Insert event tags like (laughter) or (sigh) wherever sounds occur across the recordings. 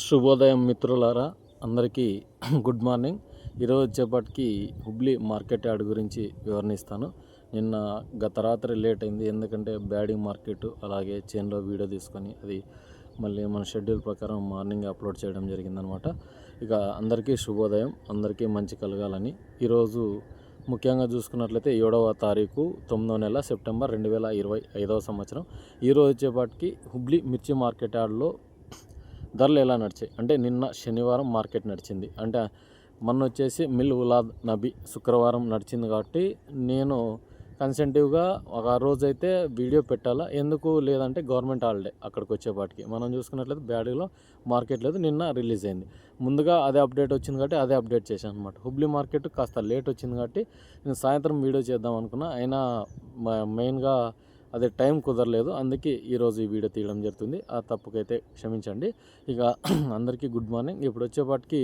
శుభోదయం మిత్రులారా అందరికీ గుడ్ మార్నింగ్. ఈరోజు వచ్చేపాటికి హుబ్లీ మార్కెట్ యార్డ్ గురించి వివరణిస్తాను. నిన్న గత రాత్రి లేట్ అయింది ఎందుకంటే బ్యాడింగ్ మార్కెట్ అలాగే చైన్లో వీడియో తీసుకొని అది మళ్ళీ మన షెడ్యూల్ ప్రకారం మార్నింగ్ అప్లోడ్ చేయడం జరిగిందనమాట. ఇక అందరికీ శుభోదయం అందరికీ మంచి కలగాలని. ఈరోజు ముఖ్యంగా చూసుకున్నట్లయితే ఏడవ తారీఖు తొమ్మిదవ నెల సెప్టెంబర్ రెండు వేల ఇరవై ఐదవ సంవత్సరం. ఈరోజు వచ్చేపాటికి హుబ్లీ మిర్చి మార్కెట్ యార్డ్లో ధరలు ఎలా నడిచాయి? అంటే నిన్న శనివారం మార్కెట్ నడిచింది. అంటే మొన్న వచ్చేసి మిల్ ఉలాద్ నబీ శుక్రవారం నడిచింది కాబట్టి నేను కన్సెంటివ్గా ఒక రోజు అయితే వీడియో పెట్టాలా? ఎందుకు లేదంటే గవర్నమెంట్ హాలిడే అక్కడికి వచ్చేపాటికి మనం చూసుకున్నట్లయితే బ్యాడీలో మార్కెట్ లేదు నిన్న రిలీజ్ అయింది. ముందుగా అదే అప్డేట్ వచ్చింది కాబట్టి అదే అప్డేట్ చేశాను అనమాట హుబ్లీ మార్కెట్ కాస్త లేట్ వచ్చింది కాబట్టి నేను సాయంత్రం వీడియో చేద్దాం అనుకున్నా. అయినా మ- మెయిన్గా అదే టైం కుదరలేదు. అందుకే ఈరోజు ఈ వీడియో తీయడం జరుగుతుంది. ఆ తప్పుకైతే క్షమించండి. ఇక (clears throat) అందరికీ గుడ్ మార్నింగ్. ఇప్పుడు వచ్చేపాటికి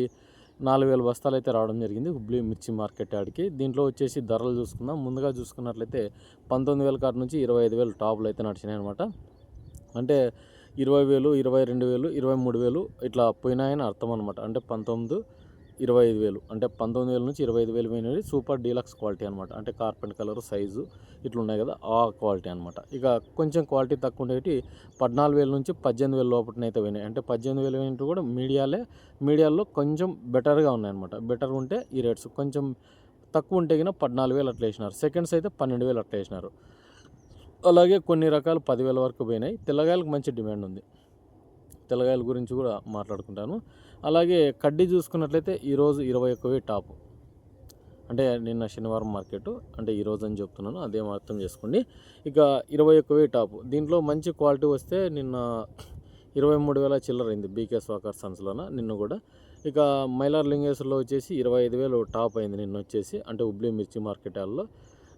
నాలుగు వేల బస్తాలు అయితే రావడం జరిగింది. హుబ్లీ మిర్చి మార్కెట్ ఆడికి దీంట్లో వచ్చేసి ధరలు చూసుకుందాం. ముందుగా చూసుకున్నట్లయితే పంతొమ్మిది వేల కాడ నుంచి ఇరవై ఐదు వేలు టాపులు అయితే నడిచినాయి అనమాట అంటే ఇరవై వేలు ఇరవై రెండు వేలు ఇరవై మూడు వేలు ఇట్లా పోయినాయని అర్థం అనమాట అంటే పంతొమ్మిది ఇరవై ఐదు వేలు అంటే పంతొమ్మిది వేల నుంచి ఇరవై ఐదు వేలు పోయినవి సూపర్ డీలక్స్ క్వాలిటీ అనమాట అంటే కార్పెంట్ కలర్ సైజు ఇట్లా ఉన్నాయి కదా ఆ క్వాలిటీ అనమాట ఇక కొంచెం క్వాలిటీ తక్కువ ఉండేవి పద్నాలుగు వేల నుంచి పద్దెనిమిది వేల లోపలనైతే పోయినాయి. అంటే పద్దెనిమిది వేలు పోయినట్టు కూడా మీడియాలే మీడియాలో కొంచెం బెటర్గా ఉన్నాయన్నమాట బెటర్ ఉంటే ఈ రేట్స్ కొంచెం తక్కువ ఉంటే కినా పద్నాలుగు వేలు అట్లా వేసినారు. సెకండ్స్ అయితే పన్నెండు వేలు అట్లా వేసినారు. అలాగే కొన్ని రకాలు పదివేల వరకు పోయినాయి. తెల్లగాయలకు మంచి డిమాండ్ ఉంది. తెల్లగాయల గురించి కూడా మాట్లాడుకుంటాను. అలాగే కడ్డీ చూసుకున్నట్లయితే ఈరోజు ఇరవై ఒక్క వెయ్యి టాప్. అంటే నిన్న శనివారం మార్కెట్ అంటే ఈరోజు అని చెప్తున్నాను అదే అర్థం చేసుకోండి. ఇక ఇరవై ఒక్క వెయ్యి టాప్. దీంట్లో మంచి క్వాలిటీ వస్తే నిన్న ఇరవై మూడు వేల చిల్లర బీకే స్వాకర్ సన్స్లోన నిన్న కూడా. ఇక మైలార్ లింగేశ్వర్లో వచ్చేసి ఇరవై ఐదు వేలు టాప్ అయింది నిన్న వచ్చేసి అంటే హుబ్లీ మిర్చి మార్కెట్ హాల్లో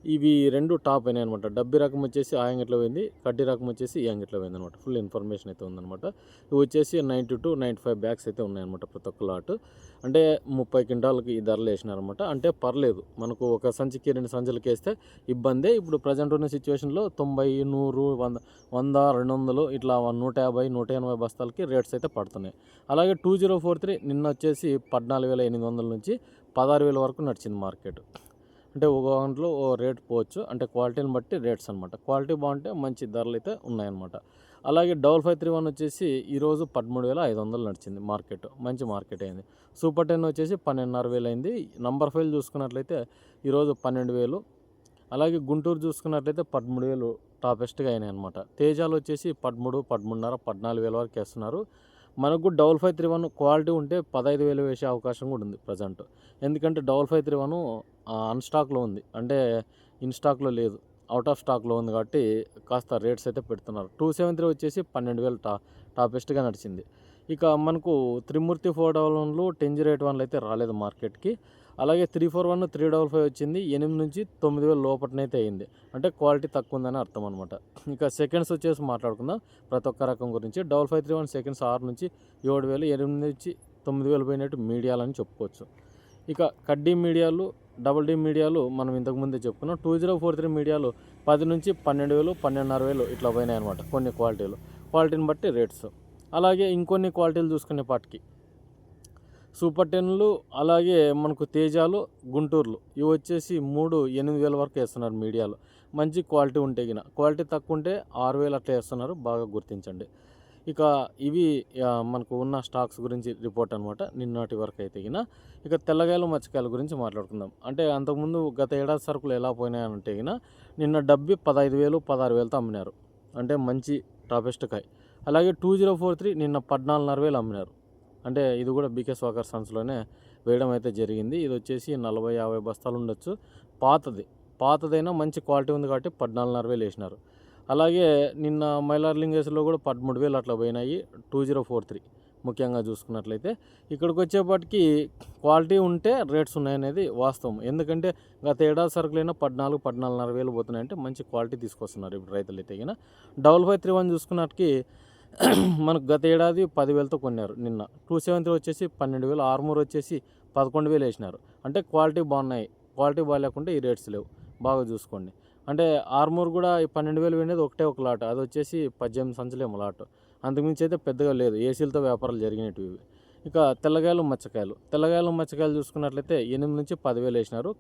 ఇవి రెండు టాప్ అయినాయి అనమాట డబ్బి రకం వచ్చేసి ఆ యాంగిట్లో పోయింది కడ్డీ రకం వచ్చేసి ఈ యాంగిట్లో పోయింది అనమాట ఫుల్ ఇన్ఫర్మేషన్ అయితే ఉందనమాట ఇవి వచ్చేసి ninety two ninety five bags అయితే ఉన్నాయన్నమాట ప్రతి ఒక్క లాట్ అంటే ముప్పై క్వింటాలకి ఈ ధరలు వేసినారనమాట అంటే పర్లేదు మనకు ఒక సంచికి రెండు సంచులకి వేస్తే ఇబ్బందే. ఇప్పుడు ప్రజెంట్ ఉన్న సిచ్యువేషన్లో తొంభై నూరు వంద వంద రెండు వందలు ఇట్లా నూట యాభై నూట ఎనభై బస్తాలకి రేట్స్ అయితే పడుతున్నాయి. అలాగే టూ జీరో ఫోర్ త్రీ నిన్న వచ్చేసి పద్నాలుగు వేల ఎనిమిది వందల నుంచి పదహారు వేల వరకు నడిచింది మార్కెట్. అంటే ఒక దాంట్లో ఓ రేట్ పోవచ్చు. అంటే క్వాలిటీని బట్టి రేట్స్ అనమాట క్వాలిటీ బాగుంటే మంచి ధరలు అయితే ఉన్నాయన్నమాట. అలాగే డబల్ ఫైవ్ త్రీ వన్ వచ్చేసి ఈరోజు పదమూడు వేల ఐదు వందలు నడిచింది మార్కెట్. మంచి మార్కెట్ అయింది. సూపర్ టెన్ వచ్చేసి పన్నెండున్నర వేలు అయింది. నంబర్ ఫైవ్ చూసుకున్నట్లయితే ఈరోజు పన్నెండు వేలు. అలాగే గుంటూరు చూసుకున్నట్లయితే పదమూడు వేలు టాపెస్ట్గా అయినాయి అనమాట తేజాలు వచ్చేసి పదమూడు పదమూడున్నర పద్నాలుగు వేల వరకు వేస్తున్నారు. మనకు double five three one quality ఉంటే పదహైదు వేలు వేసే అవకాశం కూడా ఉంది ప్రజెంట్. ఎందుకంటే డబల్ ఫైవ్ త్రీ వన్ అన్స్టాక్లో ఉంది. అంటే ఇన్ స్టాక్లో లేదు. అవుట్ ఆఫ్ స్టాక్లో ఉంది కాబట్టి కాస్త రేట్స్ అయితే పెడుతున్నారు. టూ సెవెన్ త్రీ వచ్చేసి పన్నెండు వేలు టా టాపెస్ట్గా నడిచింది. ఇక మనకు త్రిమూర్తి ఫోర్ డబల్ వన్లు టెంజీ రేట్ వన్లు అయితే రాలేదు మార్కెట్కి. అలాగే three four one three double five వచ్చింది. ఎనిమిది నుంచి తొమ్మిది వేల లోపలనైతే అయింది. అంటే క్వాలిటీ తక్కువ ఉందని అర్థం అనమాట ఇంకా సెకండ్స్ వచ్చేసి మాట్లాడుకుందాం. ప్రతి ఒక్క రకం గురించి double five three one seconds ఆరు నుంచి ఏడు వేలు ఎనిమిది నుంచి తొమ్మిది వేలు పోయినట్టు మీడియాలని చెప్పుకోవచ్చు. ఇక కడ్డీ మీడియాలు డబుల్ డీ మీడియాలు మనం ఇంతకుముందే చెప్పుకున్నాం. టూ జీరో ఫోర్ త్రీ మీడియాలు పది నుంచి పన్నెండు వేలు పన్నెండున్నర వేలు ఇట్లా పోయినాయి అనమాట కొన్ని క్వాలిటీలు. క్వాలిటీని బట్టి రేట్స్. అలాగే ఇంకొన్ని క్వాలిటీలు చూసుకునే పాటికి. సూపర్ టెన్లు అలాగే మనకు తేజాలు గుంటూరులు. ఇవి వచ్చేసి మూడు ఎనిమిది వేల వరకు వేస్తున్నారు మీడియాలో. మంచి క్వాలిటీ ఉంటే గిన. క్వాలిటీ తక్కువ ఉంటే ఆరు వేలు అట్లా వేస్తున్నారు. బాగా గుర్తించండి. ఇక ఇవి మనకు ఉన్న స్టాక్స్ గురించి రిపోర్ట్ అనమాట నిన్నటి వరకు అయితే గిన. ఇక తెల్లగాయలు మచ్చకాయల గురించి మాట్లాడుకుందాం. అంటే అంతకుముందు గత ఏడాది సరుకులు ఎలా పోయినాయంటే గిన నిన్న డబ్బి పదహైదు వేలు పదహారు వేలతో అమ్మినారు. అంటే మంచి టాపెస్ట్ కాయ. అలాగే టూ జీరో ఫోర్ త్రీ నిన్న పద్నాలుగున్నర వేలు అమ్మినారు. అంటే ఇది కూడా బీకే స్వాకర్ సన్స్లోనే వేయడం అయితే జరిగింది. ఇది వచ్చేసి నలభై యాభై బస్తాలు ఉండొచ్చు. పాతది. పాతదైనా మంచి క్వాలిటీ ఉంది కాబట్టి పద్నాలుగున్నర వేలు వేసినారు. అలాగే నిన్న మైలార్లింగేస్లో కూడా పదమూడు వేలు అట్లా పోయినాయి. టూ జీరో ఫోర్ త్రీ ముఖ్యంగా చూసుకున్నట్లయితే. ఇక్కడికి వచ్చేపటికి క్వాలిటీ ఉంటే రేట్స్ ఉన్నాయనేది వాస్తవం. ఎందుకంటే గత ఏడాది సరుకులైనా పద్నాలుగు పద్నాలుగున్నర వేలు పోతున్నాయంటే మంచి క్వాలిటీ తీసుకొస్తున్నారు ఇప్పుడు రైతులు అయితే గిన. డబల్ ఫైవ్ త్రీ వన్ చూసుకున్నట్టుకి మనకు గత ఏడాది పదివేలతో కొన్నారు. నిన్న టూ సెవెన్ త్రీ వచ్చేసి పన్నెండు వేలు ఆర్మూర్ వచ్చేసి పదకొండు వేలు వేసినారు. అంటే క్వాలిటీ బాగున్నాయి. క్వాలిటీ బాగాలేకుంటే ఈ రేట్స్ లేవు. బాగా చూసుకోండి. అంటే ఆర్మూర్ కూడా ఈ పన్నెండు వేలు వెళ్ళేది ఒకటే ఒక లాట్. అది వచ్చేసి పద్దెనిమిది సంచులేము లాట్. అంతకుమించి అయితే పెద్దగా లేదు. ఏసీలతో వ్యాపారాలు జరిగినవి ఇవి. ఇక తెల్లగాయలు మచ్చకాయలు. తెల్లగాయలు మచ్చకాయలు చూసుకున్నట్లయితే ఎనిమిది నుంచి పదివేలు వేసినారు.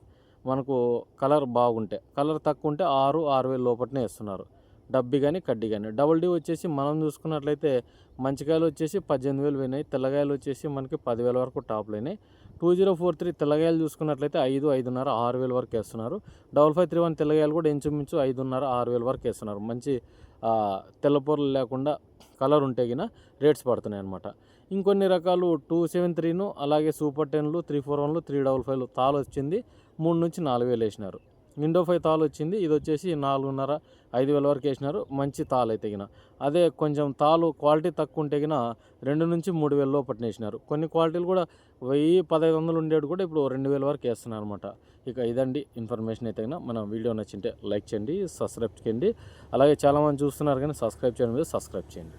మనకు కలర్ బాగుంటే కలర్ తక్కువ ఉంటే ఆరు ఆరు వేలు లోపలనే వేస్తున్నారు. డబ్బి కానీ కడ్డీ కానీ డబుల్ డీ వచ్చేసి మనం చూసుకున్నట్లయితే మంచికాయలు వచ్చేసి పద్దెనిమిది వేలు పోయినాయి. తెల్లగాయలు వచ్చేసి మనకి పదివేల వరకు టాప్లు అయినాయి. టూ జీరో ఫోర్ త్రీ తెల్లగాయలు చూసుకున్నట్లయితే ఐదు ఐదున్నర ఆరు వేల వరకు వేస్తున్నారు. డబల్ ఫైవ్ త్రీ వన్ తెల్లగాయలు కూడా ఇంచుమించు ఐదున్నర ఆరు వేల వరకు వేస్తున్నారు. మంచి తెల్లపూరలు లేకుండా కలర్ ఉంటే గిన రేట్స్ పడుతున్నాయి అనమాట ఇంకొన్ని రకాలు టూ సెవెన్ త్రీను అలాగే సూపర్ టెన్లు త్రీ ఫోర్ వన్లు త్రీ డబల్ ఫైవ్లు తాలు వచ్చింది. మూడు నుంచి నాలుగు వేలు వేసినారు. విండో ఫైవ్ తాలు వచ్చింది. ఇది వచ్చేసి నాలుగున్నర ఐదు వేల వరకు వేసినారు. మంచి తాలు అయితే గిన. అదే కొంచెం తాలు క్వాలిటీ తక్కువ ఉంటే గిన రెండు నుంచి మూడు వేల లోపల వేసినారు. కొన్ని క్వాలిటీలు కూడా వెయ్యి పదహైదు వందలు ఉండేవి కూడా ఇప్పుడు రెండు వేల వరకు వేస్తున్నారు అనమాట ఇక ఇదండి ఇన్ఫర్మేషన్ అయితే గిన. మన వీడియో నచ్చింటే లైక్ చేయండి సబ్స్క్రైబ్ చేయండి. అలాగే చాలామంది చూస్తున్నారు కానీ సబ్స్క్రైబ్ చేయడం మీద సబ్స్క్రైబ్ చేయండి.